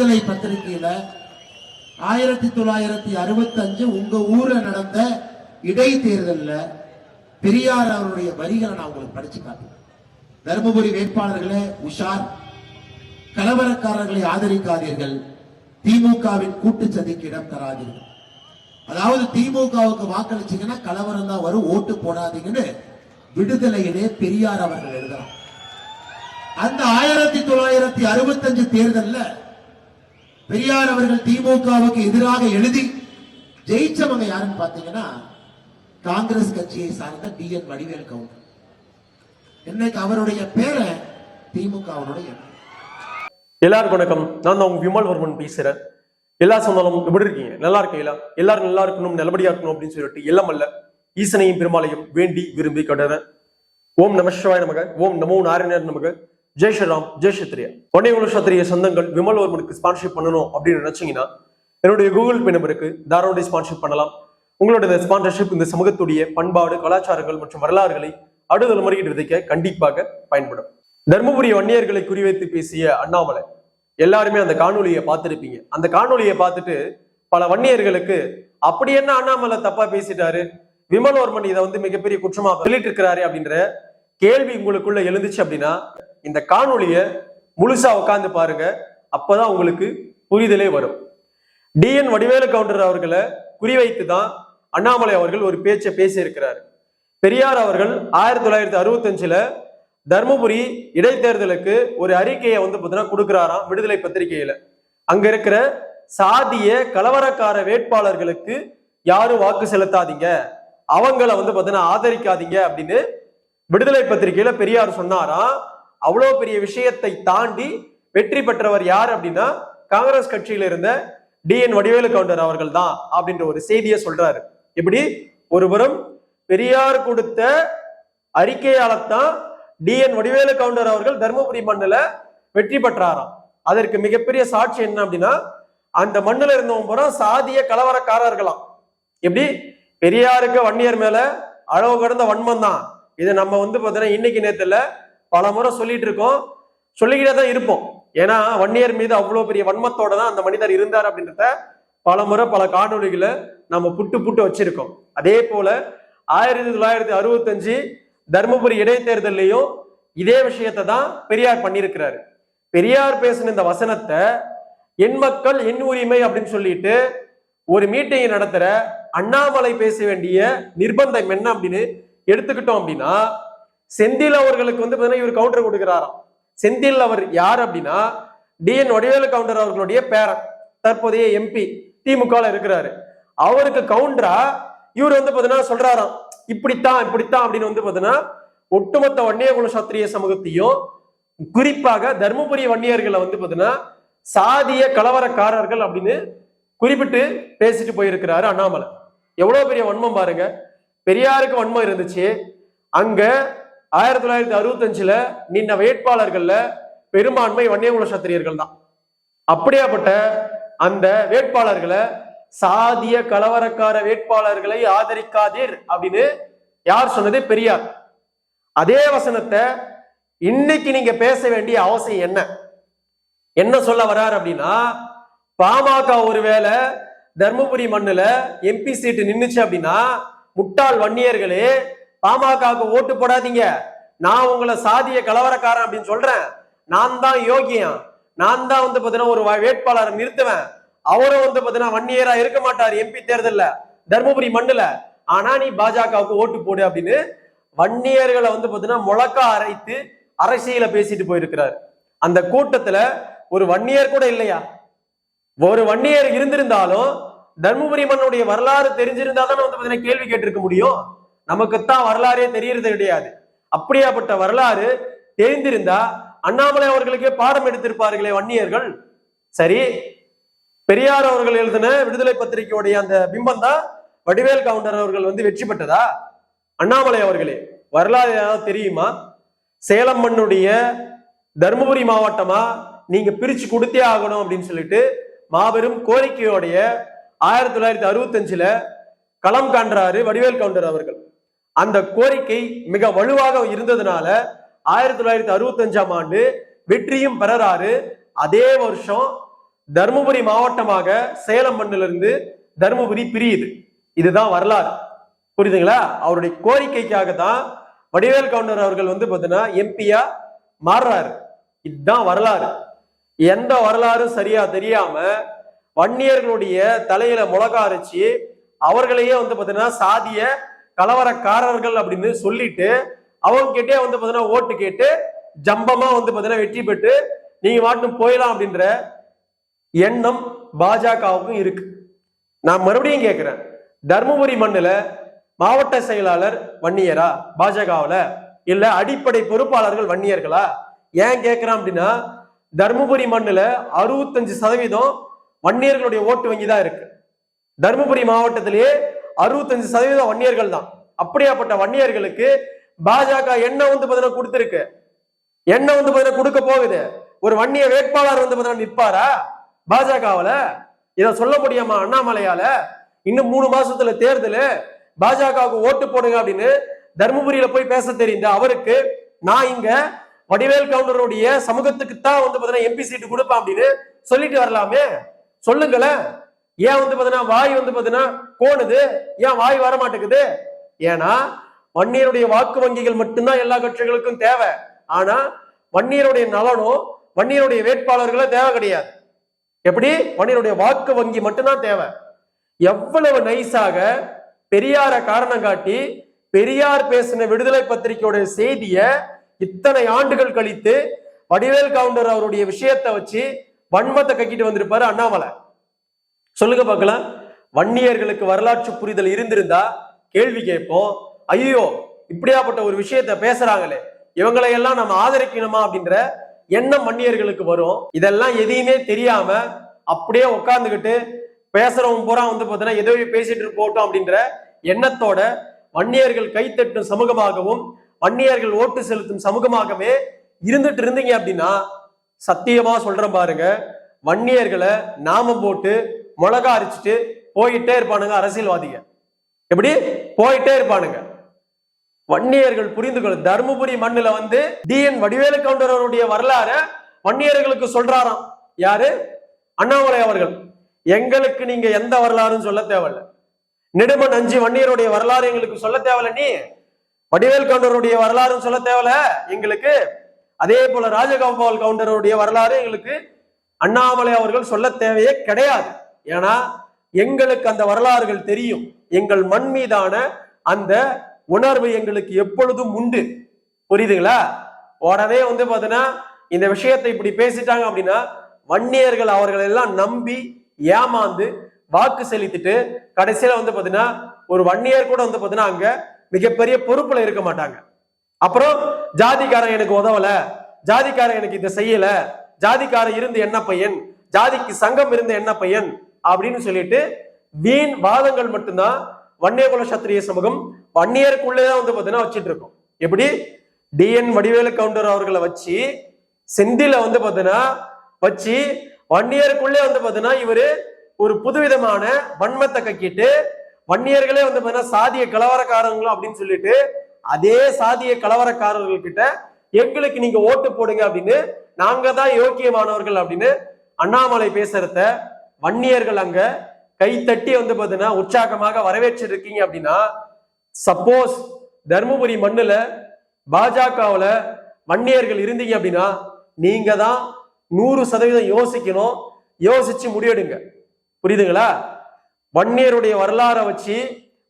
விடுதலை பத்திரிகையில ஆயிரத்தி தொள்ளாயிரத்தி அறுபத்தி அஞ்சு உங்க ஊர்ல நடந்த இடைத்தேர்தலில் பெரியார் அவருடைய வரிகளை நான் உங்களுக்கு படிச்சு காட்டுறேன். தருமபுரி வேட்பாளர்களே உஷார். கலவரக்காரர்களை ஆதரிக்காதீர்கள். திமுகவின் கூட்டு சதிக்கு இடம் தராதீர்கள். அதாவது திமுகவுக்கு வாக்களிச்சீங்கன்னா கலவரம் தான் வரும் ஓட்டு போடாதீங்கன்னு விடுதலையிலே பெரியார் அவர்கள் எழுதுறார். அந்த ஆயிரத்தி தொள்ளாயிரத்தி அறுபத்தஞ்சு தேர்தலில் பெரியார் அவர்கள் திமுகவுக்கு எதிராக எழுதி ஜெயிச்சவங்க யாருன்னு பாத்தீங்கன்னா காங்கிரஸ் கட்சியை சார்ந்த டி என் வடிவேல் கவுண்டர். இன்னைக்கு அவருடைய பேரை திமுகவுடைய எல்லாருக்கும் வணக்கம். நான் தான் உங்க விமல் வர்மன் பேசுறேன். எல்லா சொன்னாலும் எப்படி இருக்கீங்க? நல்லா இருக்கீங்களா? எல்லாரும் நல்லா இருக்கணும் நல்லபடியா இருக்கணும் அப்படின்னு சொல்லிட்டு எல்லாம் அல்ல. ஈசனையும் பெருமாளையும் வேண்டி விரும்பி கட்டுறேன் ஓம் நம சிவாய நமக. ஓம் நமோ நாராயணர் நமக. ஜெய் ஸ்ரீராம் ஜெய் சத்ரியா ஒன்னே உள்ள சொந்தங்கள் விமல் வர்மனுக்கு ஸ்பான்ஷிப் பண்ணணும் அப்படின்னு நினைச்சீங்கன்னா என்னுடைய கூகுள் பே நம்பருக்கு தாராளமாக ஸ்பான்ஷிப் பண்ணலாம். உங்களோட இந்த ஸ்பான்சர்ஷிப் இந்த சமூகத்துடைய பண்பாடு கலாச்சாரங்கள் மற்றும் வரலாறுகளை அடுதல் முறையீடு விதைக்க கண்டிப்பாக பயன்படும். தர்மபுரி வன்னியர்களை குறிவைத்து பேசிய அண்ணாமலை எல்லாருமே அந்த காணொலியை பார்த்துருப்பீங்க. அந்த காணொலியை பார்த்துட்டு பல வன்னியர்களுக்கு அப்படி என்ன அண்ணாமலை தப்பா பேசிட்டாரு? விமல்வர்மன் இதை வந்து மிகப்பெரிய குற்றமா சொல்லிட்டு இருக்கிறாரு அப்படின்ற கேள்வி உங்களுக்குள்ள எழுந்துச்சு அப்படின்னா இந்த காணொலியை முழுசா உட்காந்து பாருங்க. அப்பதான் உங்களுக்கு புரிதலே வரும். டிஎன் வடிவேலு கவுண்டர் அவர்களை குறிவைத்து தான் அண்ணாமலை அவர்கள் ஒரு பேச்சை பேசியிருக்கிறார். பெரியார் அவர்கள் ஆயிரத்தி தொள்ளாயிரத்தி அறுபத்தஞ்சுல தர்மபுரி இடைத்தேர்தலுக்கு ஒரு அறிக்கையை வந்து பார்த்தீங்கன்னா கொடுக்குறாராம் விடுதலை பத்திரிகையில. அங்க இருக்கிற சாதிய கலவரக்கார வேட்பாளர்களுக்கு யாரும் வாக்கு செலுத்தாதீங்க. அவங்கள வந்து பார்த்தீங்கன்னா ஆதரிக்காதீங்க அப்படின்னு விடுதலை பத்திரிகையில பெரியார் சொன்னாராம் அவ்வளோ பெரிய விஷயத்தை தாண்டி வெற்றி பெற்றவர் யார் அப்படின்னா காங்கிரஸ் கட்சியில இருந்த டிஎன் வடிவேலு கவுண்டர் அவர்கள் தான் அப்படின்ற ஒரு செய்தியை சொல்றாரு. இப்படி ஒருபுறம் பெரியார் கொடுத்த அறிக்கையால்தான் டிஎன் வடிவேலு கவுண்டர் அவர்கள் தருமபுரி மண்ணில் வெற்றி பெற்றாராம். அதற்கு மிகப்பெரிய சாட்சி என்ன அப்படின்னா அந்த மண்ணில் இருந்தவங்க பூரா சாதிய கலவரக்காரர்களாம். எப்படி? பெரியாருக்கு வன்னியர் மேல அளவு கடந்த வன்மம் தான். இதை நம்ம வந்து பார்த்தீங்கன்னா இன்னைக்கு நேரத்தில் பல முறை சொல்லிட்டு இருக்கோம். சொல்லிக்கிட்டே தான் இருப்போம். ஏன்னா வன்னியர் மீது அவ்வளோ பெரிய வன்மத்தோட தான் அந்த மனிதர் இருந்தார் அப்படின்றத பல முறை பல காணொளிகளை நம்ம புட்டு புட்டு வச்சிருக்கோம். அதே போல ஆயிரத்தி தொள்ளாயிரத்தி அறுபத்தஞ்சு தர்மபுரி இடைத்தேர்தலையும் இதே விஷயத்தை தான் பெரியார் பண்ணியிருக்கிறாரு. பெரியார் பேசின இந்த வசனத்தை என் மக்கள் என் உரிமை அப்படின்னு சொல்லிட்டு ஒரு மீட்டிங் நடத்துற அண்ணாமலை பேச வேண்டிய நிர்பந்தம் என்ன அப்படின்னு எடுத்துக்கிட்டோம் அப்படின்னா செந்தில் அவர்களுக்கு வந்து பார்த்தீங்கன்னா இவர் கவுண்டர் கொடுக்கிறாராம். செந்தில் அவர் யார் அப்படின்னா டிஎன் வடிவேலு கவுண்டர் அவர்களுடைய பேரன் தற்போதைய எம்பி திமுக இருக்கிறாரு. அவருக்கு கவுண்டரா இவர் வந்து பார்த்தீங்கன்னா சொல்றாராம் இப்படித்தான் இப்படித்தான் அப்படின்னு வந்து பார்த்தீங்கன்னா ஒட்டுமொத்த வன்னியகுல சாத்திரிய சமூகத்தையும் குறிப்பாக தர்மபுரி வன்னியர்களை வந்து பார்த்தீங்கன்னா சாதிய கலவரக்காரர்கள் அப்படின்னு குறிப்பிட்டு பேசிட்டு போயிருக்கிறாரு அண்ணாமலை. எவ்வளவு பெரிய வன்மம் பாருங்க. பெரியாருக்கு வன்மம் இருந்துச்சு. அங்க ஆயிரத்தி தொள்ளாயிரத்தி அறுபத்தஞ்சுல நின்ன வேட்பாளர்கள்ல பெரும்பான்மை வன்னியகுல சத்திரியர்கள் தான். அப்படியாப்பட்ட அந்த வேட்பாளர்களை சாதிய கலவரக்கார வேட்பாளர்களை ஆதரிக்காதீர் அப்படின்னு யார் சொன்னது? பெரியார். அதே வசனத்தை இன்னைக்கு நீங்க பேச வேண்டிய அவசியம் என்ன? என்ன சொல்ல வர்றார் அப்படின்னா பாமக ஒருவேளை தர்மபுரி மண்ணுல எம்பி சீட்டு நின்றுச்சு அப்படின்னா முட்டாள் வன்னியர்களே பாமகவுக்கு ஓட்டு போடாதீங்க. நான் உங்களை சாதிய கலவரக்காரன் அப்படின்னு சொல்றேன். நான் தான் யோகியன். நான் தான் வந்து பாத்தீங்கன்னா ஒரு வேட்பாளரை நிறுத்துவேன். அவரும் வந்து பாத்தீங்கன்னா வன்னியரா இருக்க மாட்டார் எம்பி தேர்தல்ல தர்மபுரி மண்ணுல. ஆனா நீ பாஜகவுக்கு ஓட்டு போடு அப்படின்னு வன்னியர்களை வந்து பாத்தீங்கன்னா முழக்கா அரைத்து அரசியல பேசிட்டு போயிருக்கிறார். அந்த கூட்டத்துல ஒரு வன்னியர் கூட இல்லையா? ஒரு வன்னியர் இருந்திருந்தாலும் தர்மபுரி மண்ணுடைய வரலாறு தெரிஞ்சிருந்தா தான் வந்து பாத்தீங்கன்னா கேள்வி கேட்டிருக்க முடியும். நமக்குத்தான் வரலாறே தெரியறது கிடையாது. அப்படியாப்பட்ட வரலாறு தெரிந்திருந்தா அண்ணாமலை அவர்களுக்கே பாடம் எடுத்திருப்பார்களே வன்னியர்கள். சரி பெரியார் அவர்கள் எழுதின விடுதலை பத்திரிகையுடைய அந்த பிம்பம் தான் வடிவேல் கவுண்டர் அவர்கள் வந்து வெற்றி பெற்றதா? அண்ணாமலை அவர்களே வரலாறு ஏதாவது தெரியுமா? சேலம் மண்ணுடைய தருமபுரி மாவட்டமா? நீங்க பிரிச்சு கொடுத்தே ஆகணும் அப்படின்னு சொல்லிட்டு மாபெரும் கோரிக்கையோடைய ஆயிரத்தி தொள்ளாயிரத்தி அறுபத்தஞ்சுல களம் காண்றாரு வடிவேல் கவுண்டர் அவர்கள். அந்த கோரிக்கை மிக வலுவாக இருந்ததுனால ஆயிரத்தி தொள்ளாயிரத்தி அறுபத்தஞ்சாம் ஆண்டு வெற்றியும் பெறறாரு. அதே வருஷம் தருமபுரி மாவட்டமாக சேலம் மண்ணிலிருந்து தருமபுரி பிரியுது. இதுதான் வரலாறு. புரியுதுங்களா? அவருடைய கோரிக்கைக்காக தான் வடிவேல் கவுண்டர் அவர்கள் வந்து பார்த்தீங்கன்னா எம்பியா மாறுறாரு. இதுதான் வரலாறு. எந்த வரலாறும் சரியா தெரியாம வன்னியர்களுடைய தலையில முளகா அரைச்சி அவர்களையே வந்து பார்த்தீங்கன்னா சாதிய கலவரக்காரர்கள் அப்படின்னு சொல்லிட்டு அவங்க கிட்டே வந்து பார்த்தீங்கன்னா ஓட்டு கேட்டு ஜம்பமா வந்து பார்த்தீங்கன்னா வெற்றி பெற்று நீங்க மாட்டும் போயிடலாம் அப்படின்ற எண்ணம் பாஜகவுக்கும் இருக்கு. நான் மறுபடியும் கேட்கிறேன் தர்மபுரி மண்ணில் மாவட்ட செயலாளர் வன்னியரா? பாஜகவுல? இல்ல அடிப்படை பொறுப்பாளர்கள் வன்னியர்களா? ஏன் கேட்கிறேன் அப்படின்னா தர்மபுரி மண்ணில் அறுபத்தஞ்சு சதவீதம் வன்னியர்களுடைய ஓட்டு வங்கி தான் இருக்கு. தருமபுரி மாவட்டத்திலேயே அறுபத்தஞ்சு சதவீதம் வன்னியர்கள் தான். அப்படியாப்பட்ட வன்னியர்களுக்கு பாஜக என்ன வந்து பதினா கொடுத்துருக்கு. என்ன வந்து பதினா கொடுக்க போகுது. ஒரு வன்னிய வேட்பாளர் வந்து பதினா நிற்பாரா? பாஜகவுல? இத சொல்ல முடியாமா அண்ணாமலையால? இன்னும் மூணு மாசத்துல தேர்தல். பாஜகவுக்கு ஓட்டு போடுங்க அப்படின்னு தருமபுரியில போய் பேச தெரிந்த அவருக்கு நான் இங்க வடிவேல் கவுண்டருடைய சமூகத்துக்கு தான் வந்து பாத்தீங்கன்னா எம்பி சீட்டு கொடுப்பேன் அப்படின்னு சொல்லிட்டு வரலாமே. சொல்லுங்களேன். ஏன் வந்து பாத்தீங்கன்னா வாய் வந்து பாத்தீங்கன்னா கோணுது. ஏன் வாய் வர மாட்டேங்குது ஏன்னா வன்னியருடைய வாக்கு வங்கிகள் மட்டும்தான் எல்லா கட்சிகளுக்கும் தேவை. ஆனா வன்னியருடைய நலனும் வன்னியருடைய வேட்பாளர்கள தேவை கிடையாது. எப்படி? வன்னியருடைய வாக்கு வங்கி மட்டும்தான் தேவை. எவ்வளவு நைஸாக பெரியார காரணம் காட்டி பெரியார் பேசின விடுதலை பத்திரிகையோட செய்திய இத்தனை ஆண்டுகள் கழித்து வடிவேல் கவுண்டர் அவருடைய விஷயத்தை வச்சு வன்மத்தை கக்கிட்டு வந்திருப்பாரு அண்ணாமலை. சொல்லுங்க பார்க்கலாம். வன்னியர்களுக்கு வரலாற்று புரிதல் இருந்திருந்தா கேள்வி கேட்போம். ஐயோ இப்படியாப்பட்ட ஒரு விஷயத்த பேசுறாங்களே. இவங்களை எல்லாம் நம்ம ஆதரிக்கணுமா அப்படின்ற எண்ணம் வன்னியர்களுக்கு வரும். இதெல்லாம் எதையுமே தெரியாம அப்படியே உட்காந்துக்கிட்டு பேசுறவங்க பூரா வந்து பார்த்தீங்கன்னா எதோ பேசிட்டு போட்டோம் அப்படின்ற எண்ணத்தோட வன்னியர்கள் கைத்தட்டும் சமூகமாகவும் வன்னியர்கள் ஓட்டு செலுத்தும் சமூகமாகவே இருந்துட்டு இருந்தீங்க அப்படின்னா சத்தியமா சொல்றேன் பாருங்க. வன்னியர்களை நாமம் போட்டு மிளகா அரிச்சிட்டு போயிட்டே இருப்பானுங்க அரசியல்வாதிங்க. எப்படி? போயிட்டே இருப்பானுங்க. வன்னியர்கள் புரிந்து கொள்ள தருமபுரி மண்ணுல வந்து டிஎன் வடிவேலு கவுண்டர் அவருடைய வரலாறு வன்னியர்களுக்கு சொல்றாராம். யாரு? அண்ணாமலை அவர்கள். எங்களுக்கு நீங்க எந்த வரலாறுன்னு சொல்ல தேவையில்ல. நெடுமன் அஞ்சு வன்னியருடைய வரலாறு எங்களுக்கு சொல்ல தேவையில்ல நீ. வடிவேல் கவுண்டருடைய வரலாறுன்னு சொல்ல தேவையில்ல. எங்களுக்கு அதே போல ராஜகோபால் கவுண்டருடைய வரலாறு எங்களுக்கு அண்ணாமலை அவர்கள் சொல்ல தேவையே கிடையாது. ஏன்னா எங்களுக்கு அந்த வரலாறுகள் தெரியும். எங்கள் மண் மீதான அந்த உணர்வு எங்களுக்கு எப்பொழுதும் உண்டு. புரியுதுங்களா? உடனே வந்து பாத்தீங்கன்னா இந்த விஷயத்தை இப்படி பேசிட்டாங்க அப்படின்னா வன்னியர்கள் அவர்கள் எல்லாம் நம்பி ஏமாந்து வாக்கு செலுத்திட்டு கடைசியில வந்து பாத்தீங்கன்னா ஒரு வன்னியர் கூட வந்து பாத்தீங்கன்னா அங்க மிகப்பெரிய பொறுப்புல இருக்க மாட்டாங்க. அப்புறம் ஜாதிக்காரன் எனக்கு உதவல ஜாதிக்காரன் எனக்கு இதை செய்யல ஜாதிக்காரன் இருந்து என்ன பையன் ஜாதிக்கு சங்கம் இருந்து என்ன பையன் அப்படின்னு சொல்லிட்டு வீண் வாதங்கள் மட்டும்தான் வன்னியகுல சத்திரிய சமூகம் வன்னியருக்குள்ளேதான் வந்து பார்த்தீங்கன்னா வச்சுட்டு இருக்கோம் எப்படி டிஎன் வடிவேலு கவுண்டர் அவர்களை வச்சு செந்தில வந்து பார்த்தீங்கன்னா வச்சு வன்னியருக்குள்ளே வந்து பார்த்தீங்கன்னா இவரு ஒரு புதுவிதமான வன்மத்தை கக்கிட்டு வன்னியர்களே வந்து பார்த்தீங்கன்னா சாதிய கலவரக்காரங்களும் அப்படின்னு சொல்லிட்டு அதே சாதிய கலவரக்காரர்கள் கிட்ட எங்களுக்கு நீங்க ஓட்டு போடுங்க அப்படின்னு நாங்க தான் யோக்கியமானவர்கள் அப்படின்னு அண்ணாமலை பேசுறத வன்னியர்கள் அங்க கை தட்டி வந்து பார்த்தீங்கன்னா உற்சாகமாக வரவேற்று இருக்கீங்க அப்படின்னா சப்போஸ் தர்மபுரி மண்ணுல பாஜகவுல வன்னியர்கள் இருந்தீங்க அப்படின்னா நீங்க தான் நூறு சதவீதம் யோசிக்கணும் யோசிச்சு முடிவெடுங்க. புரியுதுங்களா? வன்னியருடைய வரலாறை வச்சு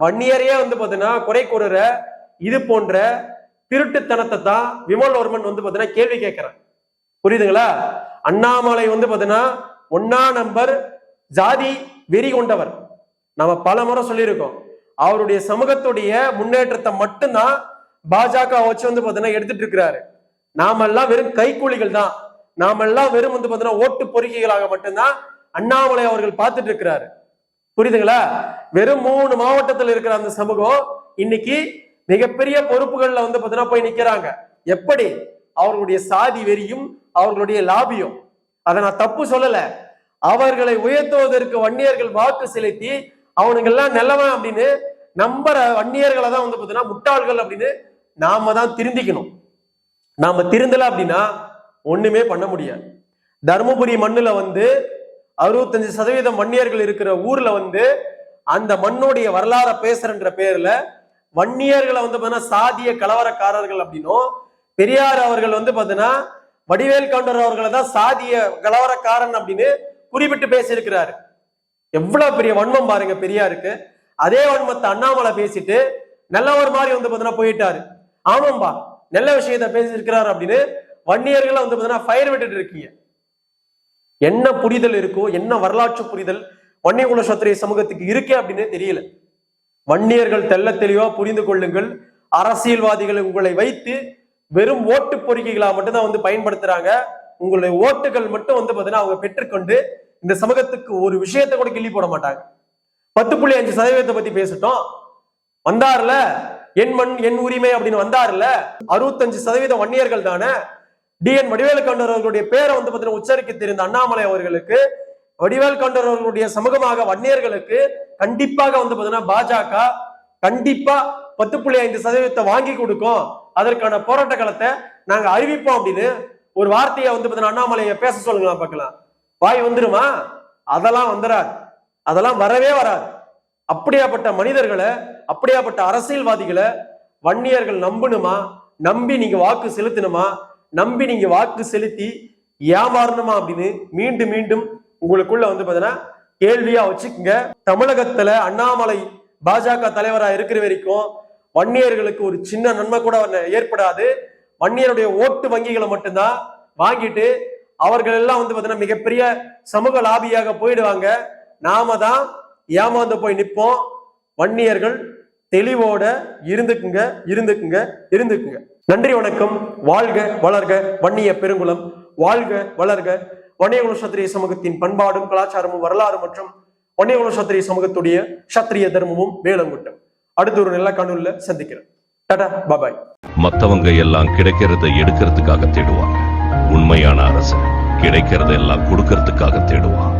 வன்னியரையே வந்து பார்த்தீங்கன்னா குறை கூறுற இது போன்ற திருட்டுத்தனத்தை தான் விமல்வர்மன் வந்து பாத்தீங்கன்னா கேள்வி கேட்கிறேன் புரியுதுங்களா? அண்ணாமலை வந்து பாத்தீங்கன்னா ஒன்னா நம்பர் ஜாதி வெறி கொண்டவர். நம்ம பல முறை சொல்லியிருக்கோம். அவருடைய சமூகத்துடைய முன்னேற்றத்தை மட்டும்தான் பாஜக வச்சு வந்து பாத்தீங்கன்னா எடுத்துட்டு இருக்கிறாரு. நாமெல்லாம் வெறும் கைக்கூலிகள் தான். நாமெல்லாம் வெறும் வந்து பாத்தீங்கன்னா ஓட்டு பொறுக்கிகளாக மட்டும்தான் அண்ணாமலை அவர்கள் பார்த்துட்டு இருக்கிறாரு. புரியுதுங்களா? வெறும் மூணு மாவட்டத்தில் இருக்கிற அந்த சமூகம் இன்னைக்கு மிகப்பெரிய பொறுப்புகள்ல வந்து பார்த்தீங்கன்னா போய் நிக்கிறாங்க. எப்படி? அவர்களுடைய சாதி வெறியும் அவர்களுடைய லாபியும். அதை நான் தப்பு சொல்லல. அவர்களை உயர்த்துவதற்கு வன்னியர்கள் வாக்கு செலுத்தி அவனுங்கெல்லாம் நல்லவன் அப்படின்னு நம்புற வன்னியர்களை தான் வந்து பார்த்தீங்கன்னா முட்டாள்கள் அப்படின்னு நாம தான் திருந்திக்கணும். நாம திருந்தல அப்படின்னா ஒண்ணுமே பண்ண முடியாது. தருமபுரி மண்ணுல வந்து அறுபத்தஞ்சு சதவீதம் வன்னியர்கள் இருக்கிற ஊர்ல வந்து அந்த மண்ணுடைய வரலாற பேசுறன்ற பேர்ல வன்னியர்களை வந்து பார்த்தீங்கன்னா சாதிய கலவரக்காரர்கள் அப்படின்னும் பெரியார் அவர்கள் வந்து பாத்தீங்கன்னா வடிவேல் கவுண்டர் அவர்களை தான் சாதிய கலவரக்காரன் அப்படின்னு குறிப்பிட்டு பேசியிருக்கிறாரு. எவ்வளவு பெரிய வன்மம் பாருங்க பெரியாருக்கு. அதே வன்மத்தை அண்ணாமலை பேசிட்டு நல்லவர் மாதிரி வந்து பாத்தீங்கன்னா போயிட்டாரு. ஆமாம்பா நல்ல விஷயத்த பேசியிருக்கிறாரு அப்படின்னு வன்னியர்களை வந்து பார்த்தீங்கன்னா ஃபயர் விட்டுட்டு இருக்கீங்க. என்ன புரிதல் இருக்கோ என்ன வரலாற்று புரிதல் வன்னியகுல சத்திரிய சமூகத்துக்கு இருக்கே அப்படின்னு தெரியல. வன்னியர்கள் தெல்ல தெளிவா புரிந்து கொள்ளுங்கள். அரசியல்வாதிகள் உங்களை வைத்து வெறும் ஓட்டு பொறிக்கைகளா மட்டும்தான் வந்து பயன்படுத்துறாங்க. உங்களுடைய ஓட்டுகள் மட்டும் வந்து பாத்தீங்கன்னா அவங்க பெற்றுக்கொண்டு இந்த சமூகத்துக்கு ஒரு விஷயத்தை கூட கிள்ளி போட மாட்டாங்க. பத்து புள்ளி அஞ்சு சதவீதத்தை பத்தி பேசட்டும். வந்தார்ல என் மண் என் உரிமை அப்படின்னு வந்தார்ல அறுபத்தஞ்சு சதவீதம் வன்னியர்கள் தானே. டிஎன் வடிவேலு கவுண்டர் அவர்களுடைய பேரை வந்து பாத்தீங்கன்னா உச்சரிக்க தெரிந்த அண்ணாமலை அவர்களுக்கு வடிவேல் கவுண்டர் சமூகமாக வன்னியர்களுக்கு கண்டிப்பாக வந்து பாத்தீங்கன்னா பாஜக கண்டிப்பா பத்து புள்ளி ஐந்து சதவீதத்தை வாங்கி கொடுக்கும். அதற்கான போராட்ட காலத்தை நாங்க அறிவிப்போம் அப்படின்னு ஒரு வார்த்தையை வந்து பாத்தீங்கன்னா அண்ணாமலையை பேச சொல்லுங்களா பார்க்கலாம். வாய் வந்துருமா? அதெல்லாம் வந்துடாது அதெல்லாம் வரவே வராது. அப்படியாப்பட்ட மனிதர்களை அப்படியாப்பட்ட அரசியல்வாதிகளை வன்னியர்கள் நம்பணுமா நம்பி நீங்க வாக்கு செலுத்தணுமா? நம்பி நீங்க வாக்கு செலுத்தி ஏமாறணுமா அப்படின்னு மீண்டும் மீண்டும் உங்களுக்குள்ள வந்து பாத்தீங்கன்னா கேள்வியா வச்சுக்கோங்க. தமிழகத்துல அண்ணாமலை பாஜக தலைவரா இருக்கிற வரைக்கும் வன்னியர்களுக்கு ஒரு சின்ன நன்மை கூட ஏற்படாது. வன்னியருடைய ஓட்டு வங்கிகளை மட்டும்தான் வாங்கிட்டு அவர்கள் எல்லாம் வந்து பாத்தீங்கன்னா மிகப்பெரிய சமூக லாபியாக போயிடுவாங்க. நாம தான் ஏமாந்து போய் நிற்போம் வன்னியர்கள் தெளிவோட இருந்துக்குங்க இருந்துக்குங்க இருந்துக்குங்க. நன்றி வணக்கம். வாழ்க வளர்க வன்னிய பெருங்குளம். வாழ்க வளர்க வன்னியகுல சத்திரிய சமூகத்தின் பண்பாடும் கலாச்சாரமும் வரலாறு மற்றும் வன்னியகுல சத்திரிய சமூகத்துடைய சத்திரிய தர்மமும் வேலங்குட்டம். அடுத்த ஒரு நல்ல காணொலியில சந்திக்கிறேன். டாடா பாபாய். மத்தவங்க எல்லாம் கிடைக்கிறத எடுக்கிறதுக்காக தேடுவாங்க. உண்மையான அரசு கிடைக்கிறத எல்லாம் கொடுக்கறதுக்காக தேடுவான்.